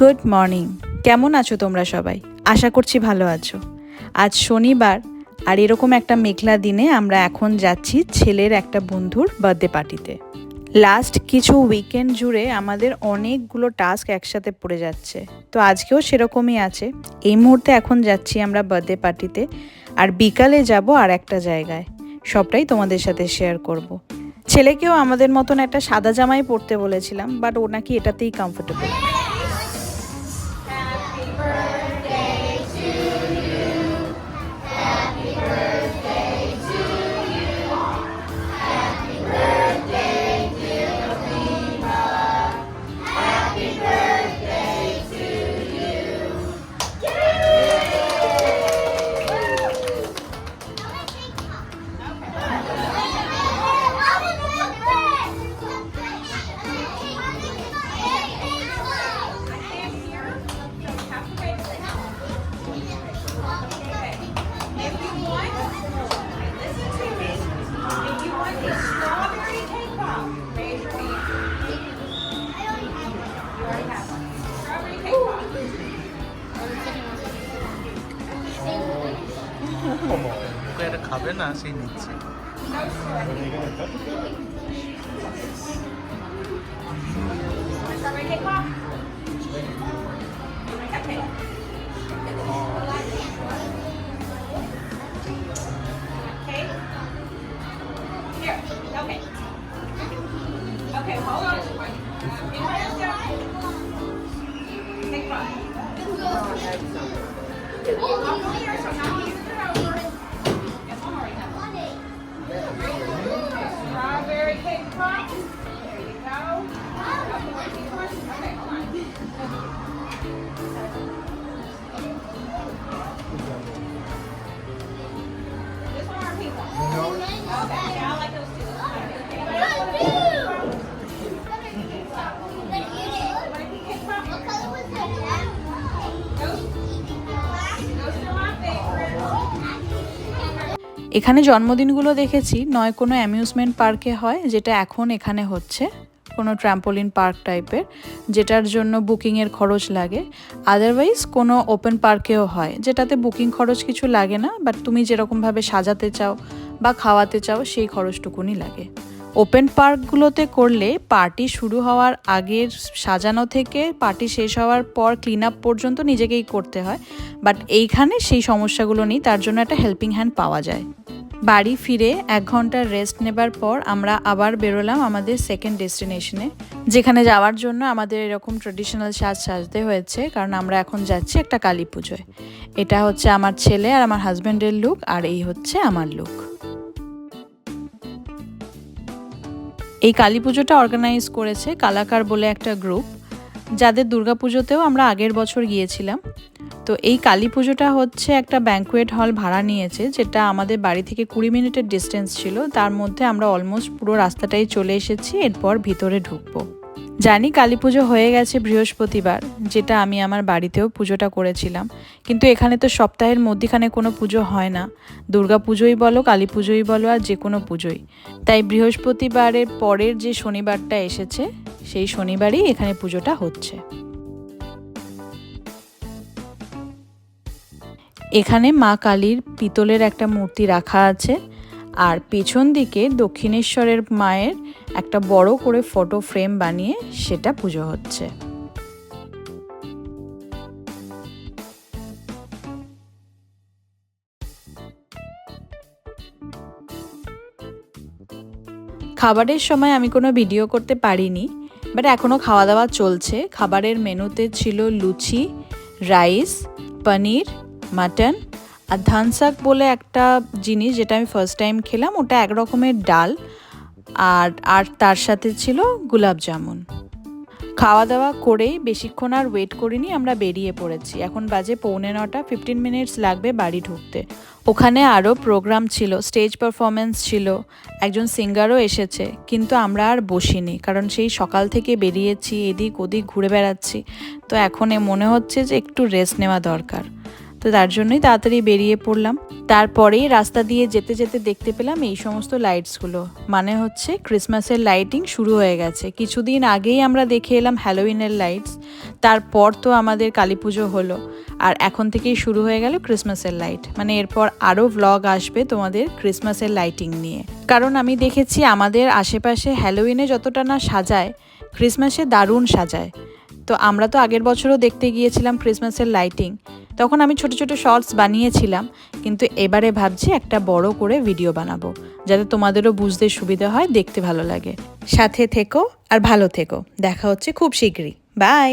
Good morning. কেমন আছো তোমরা সবাই? আশা করছি ভালো আছো। আজ শনিবার, আর এরকম একটা মেঘলা দিনে আমরা এখন যাচ্ছি ছেলের একটা বন্ধুর বার্থডে পার্টিতে লাস্ট কিছু উইকেন্ড জুড়ে আমাদের অনেকগুলো টাস্ক একসাথে পড়ে যাচ্ছে। তো আজকেও সেরকমই আছে। এই মুহূর্তে এখন যাচ্ছি আমরা বার্থডে পার্টিতে আর বিকালে যাব আর একটা জায়গায়। সবটাই তোমাদের সাথে শেয়ার করব। ছেলেকেও আমাদের মতন একটা সাদা জামাই পরতে বলেছিলাম বাট ও নাকি এটাতেই কমফোর্টেবল ওকে এটা খাবে না সেই নিচ্ছে Strawberry cake pop. Okay. Cake. Here. Okay. Okay, hold on. Inhale down. এখানে জন্মদিনগুলো দেখেছি। নয় কোনো অ্যামিউজমেন্ট পার্কে হয়, যেটা এখন এখানে হচ্ছে। কোনো ট্র্যাম্পোলিন পার্ক টাইপের যেটার জন্য বুকিংয়ের খরচ লাগে। আদারওয়াইজ কোনো ওপেন পার্কেও হয়, যেটাতে বুকিং খরচ কিছু লাগে না বাট তুমি যেরকমভাবে সাজাতে চাও বা খাওয়াতে চাও, সেই খরচটুকুনি লাগে। ওপেন পার্কগুলোতে করলে পার্টি শুরু হওয়ার আগের সাজানো থেকে পার্টি শেষ হওয়ার পর ক্লিন আপ পর্যন্ত নিজেকেই করতে হয়। বাট এইখানে সেই সমস্যাগুলো নেই, তার জন্য একটা হেল্পিং হ্যান্ড পাওয়া যায়। বাড়ি ফিরে এক ঘণ্টার রেস্ট নেবার পর আমরা আবার বেরোলাম আমাদের সেকেন্ড ডেস্টিনেশনে যেখানে যাওয়ার জন্য আমাদের এরকম ট্রেডিশনাল সাজ সাজতে হয়েছে, কারণ আমরা এখন যাচ্ছি একটা কালী পুজোয়। এটা হচ্ছে আমার ছেলে আর আমার হাজব্যান্ডের লুক আর এই হচ্ছে আমার লুক এই কালী পুজোটা অর্গানাইজ করেছে কালাকার বলে একটা গ্রুপ যাদের দুর্গাপুজোতেও আমরা আগের বছর গিয়েছিলাম। তো এই কালী পুজোটা হচ্ছে একটা ব্যাঙ্কুয়েট হল ভাড়া নিয়েছে, যেটা আমাদের বাড়ি থেকে কুড়ি মিনিটের ডিস্টেন্স ছিল। তার মধ্যে আমরা অলমোস্ট পুরো রাস্তাটাই চলে এসেছি, এরপর ভিতরে ঢুকবো। জানি কালী পুজো হয়ে গেছে বৃহস্পতিবার, যেটা আমি আমার বাড়িতেও পুজোটা করেছিলাম। কিন্তু এখানে তো সপ্তাহের মধ্যিখানে কোনো পুজো হয় না। দুর্গা পুজোই বলো, কালী পুজোই বলো, আর যে কোনো পুজোই। তাই বৃহস্পতিবারের পরের যে শনিবারটা এসেছে, সেই শনিবারই এখানে পুজোটা হচ্ছে। এখানে মা কালীর পিতলের একটা মূর্তি রাখা আছে। আর পেছন দিকে দক্ষিণেশ্বরের মায়ের একটা বড় করে ফটো ফ্রেম বানিয়ে সেটা পুজো হচ্ছে। খাবারের সময় আমি কোনো ভিডিও করতে পারিনি, বাট এখনও খাওয়া দাওয়া চলছে। খাবারের মেনুতে ছিল লুচি, রাইস, পনির, মাটন আর ধান শাক বলে একটা জিনিস যেটা আমি ফার্স্ট টাইম খেলাম, ওটা এক রকমের ডাল আর আর তার সাথে ছিল গোলাপ জামুন। খাওয়া দাওয়া করেই বেশিক্ষণ আর ওয়েট করিনি, আমরা বেরিয়ে পড়েছি। এখন বাজে পৌনে নটা ফিফটিন মিনিটস লাগবে বাড়ি ঢুকতে। ওখানে আরও প্রোগ্রাম ছিল স্টেজ পারফরমেন্স ছিল, একজন সিঙ্গারও এসেছে, কিন্তু আমরা আর বসিনি, কারণ সেই সকাল থেকে বেরিয়েছি, এদিক ওদিক ঘুরে বেড়াচ্ছি। তো এখন মনে হচ্ছে যে একটু রেস্ট নেওয়া দরকার। তো তার জন্যই তাড়াতাড়ি বেরিয়ে পড়লাম। তারপরেই রাস্তা দিয়ে যেতে যেতে দেখতে পেলাম এই সমস্ত লাইটসগুলো। মানে হচ্ছে ক্রিসমাসের লাইটিং শুরু হয়ে গেছে। কিছুদিন আগেই আমরা দেখে এলাম হ্যালোউইনের লাইটস। তারপর তো আমাদের কালী পুজো হলো। আর এখন থেকেই শুরু হয়ে গেল ক্রিসমাসের লাইট। মানে এরপর আরও ভ্লগ আসবে তোমাদের ক্রিসমাসের লাইটিং নিয়ে। কারণ আমি দেখেছি আমাদের আশেপাশে হ্যালোউইনে যতটা না সাজায়, ক্রিসমাসে দারুণ সাজায়। তো আমরা তো আগের বছরও দেখতে গিয়েছিলাম ক্রিসমাসের লাইটিং তখন আমি ছোট ছোট শর্টস বানিয়েছিলাম, কিন্তু এবারে ভাবছি একটা বড় করে ভিডিও বানাবো, যাতে তোমাদেরও বুঝতে সুবিধা হয়, দেখতে ভালো লাগে। সাথে থেকো আর ভালো থেকো। দেখা হচ্ছে খুব শীঘ্রই। বাই